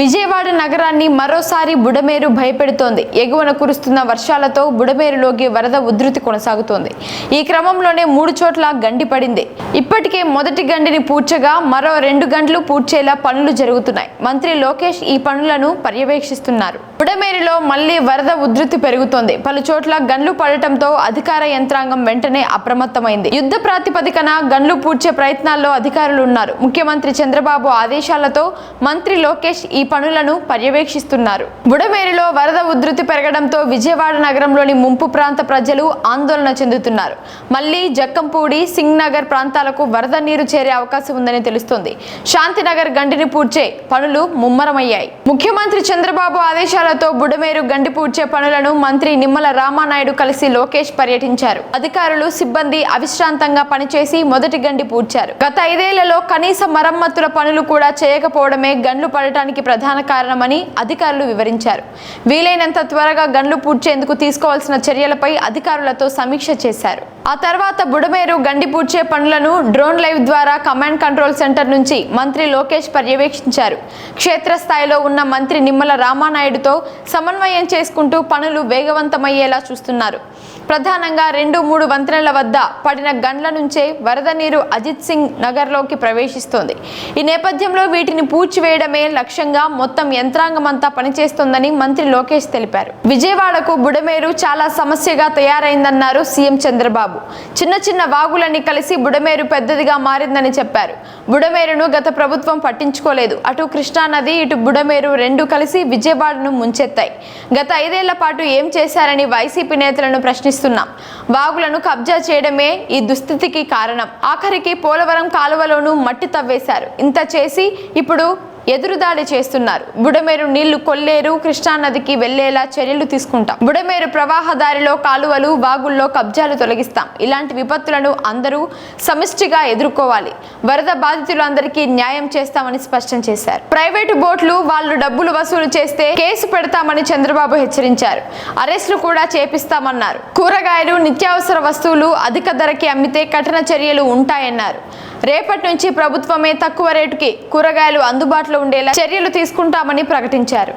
విజయవాడ నగరాన్ని మరోసారి బుడమేరు భయపెడుతోంది. ఎగువన కురుస్తున్న వర్షాలతో బుడమేరులోకి వరద ఉధృతి కొనసాగుతోంది. ఈ క్రమంలోనే మూడు చోట్ల గండి పడింది. ఇప్పటికే మొదటి గండిని పూడ్చగా మరో రెండు గంటలు పూడ్చేలా పనులు జరుగుతున్నాయి. మంత్రి లోకేష్ ఈ పనులను పర్యవేక్షిస్తున్నారు. బుడమేరులో మళ్ళీ వరద ఉధృతి పెరుగుతోంది. పలు చోట్ల గన్లు పడటంతో అధికార యంత్రాంగం వెంటనే అప్రమత్తమైంది. యుద్ధ ప్రాతిపదికన గన్లు పూడ్చే ప్రయత్నాల్లో అధికారులు ఉన్నారు. ముఖ్యమంత్రి చంద్రబాబు ఆదేశాలతో మంత్రి లోకేష్ ఈ పనులను పర్యవేక్షిస్తున్నారు. బుడమేరులో వరద ఉధృతి పెరగడంతో విజయవాడ నగరంలోని ముంపు ప్రాంత ప్రజలు ఆందోళన చెందుతున్నారు. మళ్ళీ జక్కంపూడి సింగ్ నగర్ ప్రాంతాలకు వరద నీరు చేరే అవకాశం ఉందని తెలుస్తోంది. శాంతినగర్ గండిని పూడ్చే పనులు ముమ్మరమయ్యాయి. ముఖ్యమంత్రి చంద్రబాబు ఆదేశాలతో బుడమేరు గండి పూడ్చే పనులను మంత్రి నిమ్మల రామానాయుడు కలిసి లోకేష్ పర్యటించారు. అధికారులు సిబ్బంది అవిశ్రాంతంగా పనిచేసి మొదటి గండి పూడ్చారు. గత ఐదేళ్ళలో కనీస మరమ్మతుల పనులు కూడా చేయకపోవడమే గండ్లు పడటానికి ప్రధాన కారణమని అధికారులు వివరించారు. వీలైనంత త్వరగా గండ్లు పూడ్చేందుకు తీసుకోవాల్సిన చర్యలపై అధికారులతో సమీక్ష చేశారు. ఆ తర్వాత బుడమేరు గండి పూడ్చే పనులను డ్రోన్ లైవ్ ద్వారా కమాండ్ కంట్రోల్ సెంటర్ నుంచి మంత్రి లోకేష్ పర్యవేక్షించారు. క్షేత్రస్థాయిలో ఉన్న మంత్రి నిమ్మల రామానాయుడుతో సమన్వయం చేసుకుంటూ పనులు వేగవంతమయ్యేలా చూస్తున్నారు. ప్రధానంగా రెండు మూడు వంతెనల వద్ద పడిన గండ్ల నుంచే వరద నీరు అజిత్ సింగ్ నగర్లోకి ప్రవేశిస్తోంది. ఈ నేపథ్యంలో వీటిని పూడ్చివేయడమే లక్ష్యంగా మొత్తం యంత్రాంగం అంతా పనిచేస్తోందని మంత్రి లోకేష్ తెలిపారు. విజయవాడకు బుడమేరు చాలా సమస్యగా తయారైందన్నారు సీఎం చంద్రబాబు. చిన్న చిన్న వాగులన్నీ కలిసి బుడమేరు పెద్దదిగా మారిందని చెప్పారు. బుడమేరును గత ప్రభుత్వం పట్టించుకోలేదు. అటు కృష్ణానది ఇటు బుడమేరు రెండు కలిసి విజయవాడను ముంచెత్తాయి. గత ఐదేళ్ళ పాటు ఏం చేశారని వైసీపీ నేతలను ప్రశ్నిస్తున్నాం. వాగులను కబ్జా చేయడమే ఈ దుస్థితికి కారణం. ఆఖరికి పోలవరం కాలువలోనూ మట్టి తవ్వేశారు. ఇంత చేసి ఇప్పుడు ఎదురుదాడి చేస్తున్నారు. బుడమేరు నీళ్ళు కొల్లేరు కృష్ణానదికి వెళ్ళేలా చర్యలు తీసుకుంటాం. బుడమేరు ప్రవాహదారిలో కాలువలు వాగుల్లో కబ్జాలు తొలగిస్తాం. ఇలాంటి విపత్తులను అందరూ సమిష్టిగా ఎదుర్కోవాలి. వరద బాధితులందరికీ న్యాయం చేస్తామని స్పష్టం చేశారు. ప్రైవేటు బోట్లు వాళ్ళు డబ్బులు వసూలు చేస్తే కేసు పెడతామని చంద్రబాబు హెచ్చరించారు. అరెస్టులు కూడా చేపిస్తామన్నారు. కూరగాయలు నిత్యావసర వస్తువులు అధిక ధరకి అమ్మితే కఠిన చర్యలు ఉంటాయన్నారు. రేపటి నుంచి ప్రభుత్వమే తక్కువ రేటుకి కూరగాయలు అందుబాటులో అందుబాటులో ఉండేలా చర్యలు తీసుకుంటామని ప్రకటించారు.